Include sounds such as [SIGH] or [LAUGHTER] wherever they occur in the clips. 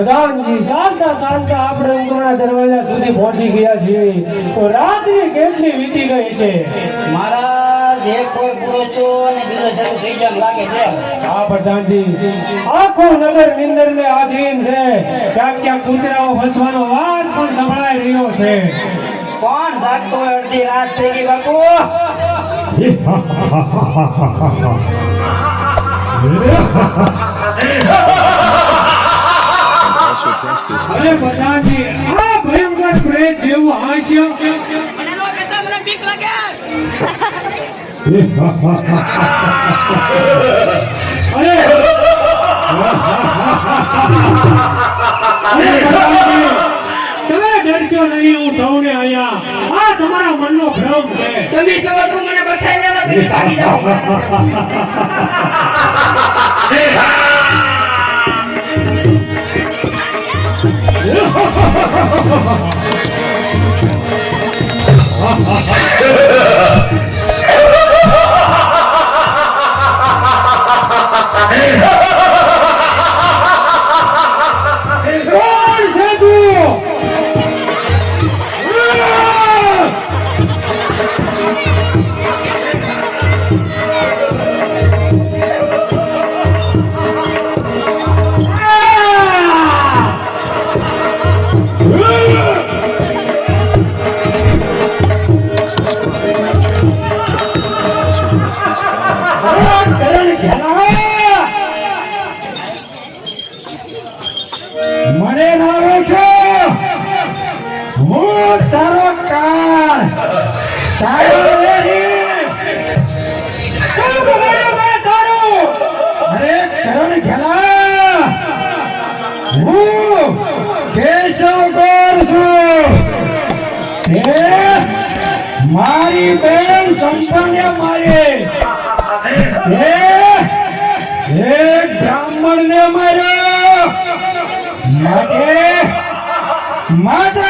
પ્રધાનજી ચાલતા ચાલતા આપણે ઉંગરણા દરવાજા સુધી પહોંચી ગયા છીએ તો રાત્રિ કેટલી વીતી ગઈ છે મહારાજ એક કોઈ પૂરો છો અને બીજો શરૂ થઈ જાય લાગે છે હા પ્રધાનજી આખું નગર નિંદર ને આધીન છે ક્યાંક ક્યાંક કૂતરાઓ ફસવાનો વાત પણ સંભળાઈ રહ્યો છે કોણ જાગતો અડધી રાત થઈ ગઈ બાપુ અરે પ્રધાનજી આ ભયંકર પ્રેત જેવું હાસ્ય. મને નો કહેતા મને બીક લાગે. અરે અરે તમે ડરશો નહીં હું સૌને અહીંયા. આ તમારા મનનો ભ્રમ છે. તમે સવાર મને બસાઈ લેવા તમે ભાગી જાઓ કોણ [LAUGHS] મારી બેન સંપન્ને મારી એક બ્રાહ્મણને માર્યો. માટે માટે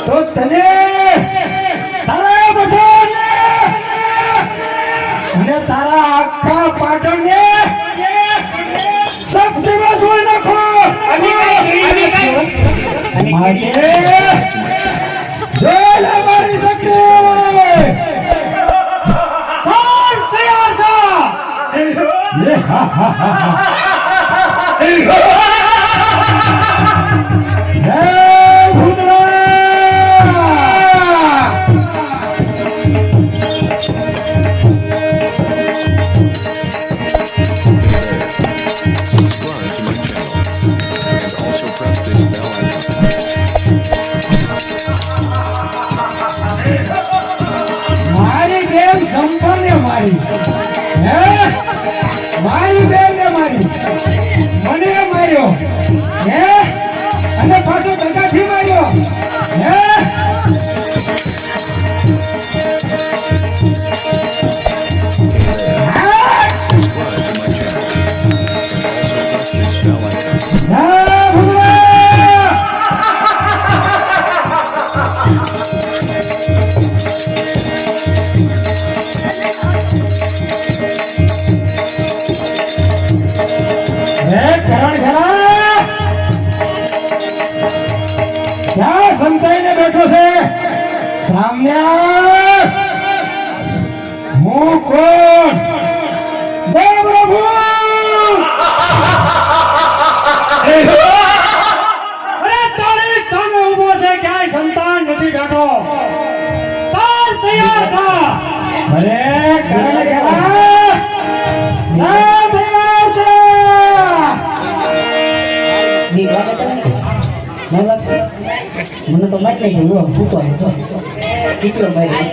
તો તને તારા બધાને અને તારા આખા પાટણને સબ દિવસ હોય નાખો. માટે જેલ તો નહીં જોયું આમ ફૂટો આમ છો કેટલો મારી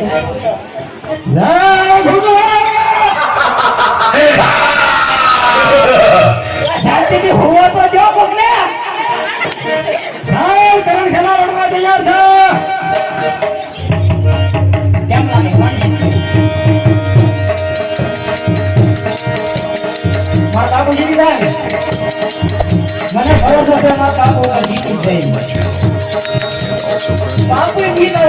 જય ભગવાન શાંતિથી હોવો Bakın yine.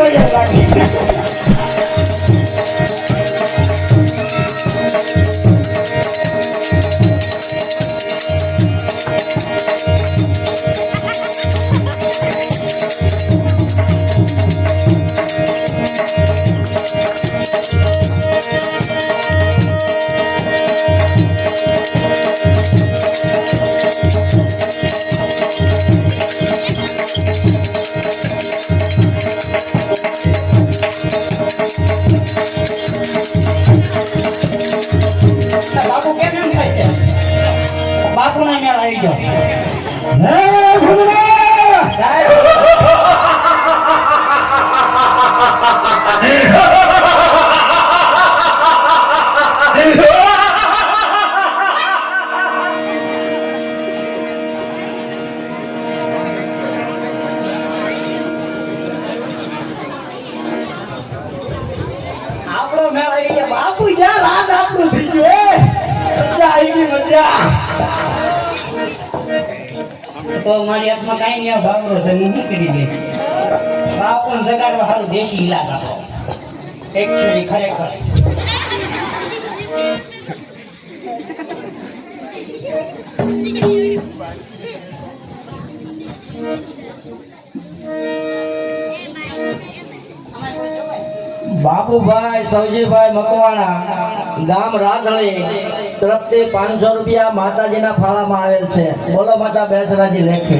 બાપુ છે બાપુ ના મેળ આવી ગયો. હે તો મારી હાથમાં કાંઈ નહીં બાબરો છે, હું શું કરી દે? બાપુને જગાડવા સારું દેશી ઇલાજ આપો. એકચ્યુઅલી ખરેખર. બાપુભાઈ સૌજીભાઈ મકવાણા. ગામ રાધળી તરફથી પાંચસો રૂપિયા માતાજીના ફાળામાં આવેલ છે. બોલો માતા બેસરાજી લેખે.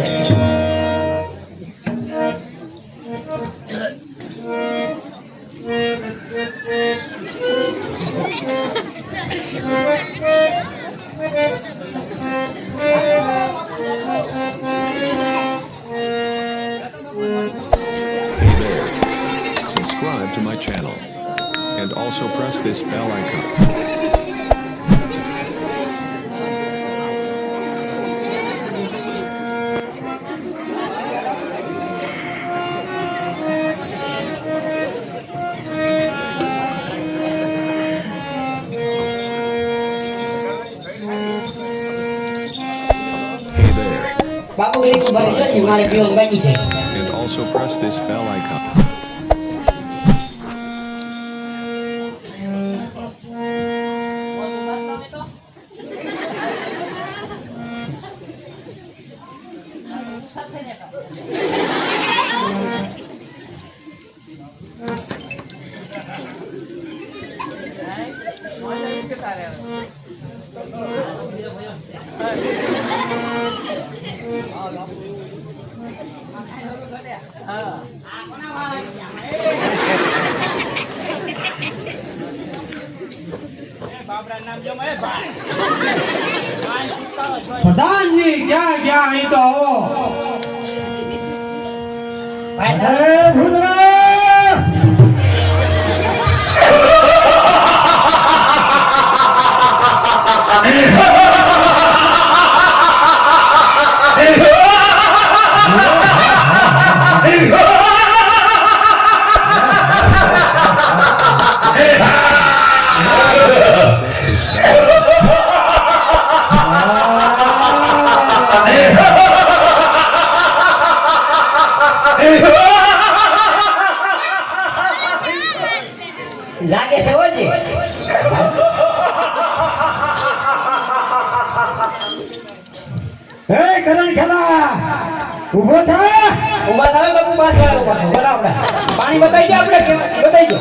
Hey [LAUGHS] press this bell icon. And also press this bell icon. પ્રધાનજી ક્યાં ક્યાં અહીં તો આવો જાગે છે ઓજી હે કરણ ખેલા ઊભો થા. ઊભા થાય બાપુ બાત કરો પાછો. બરાબર પાણી બતાવી દે આપણે. બતાઈ દો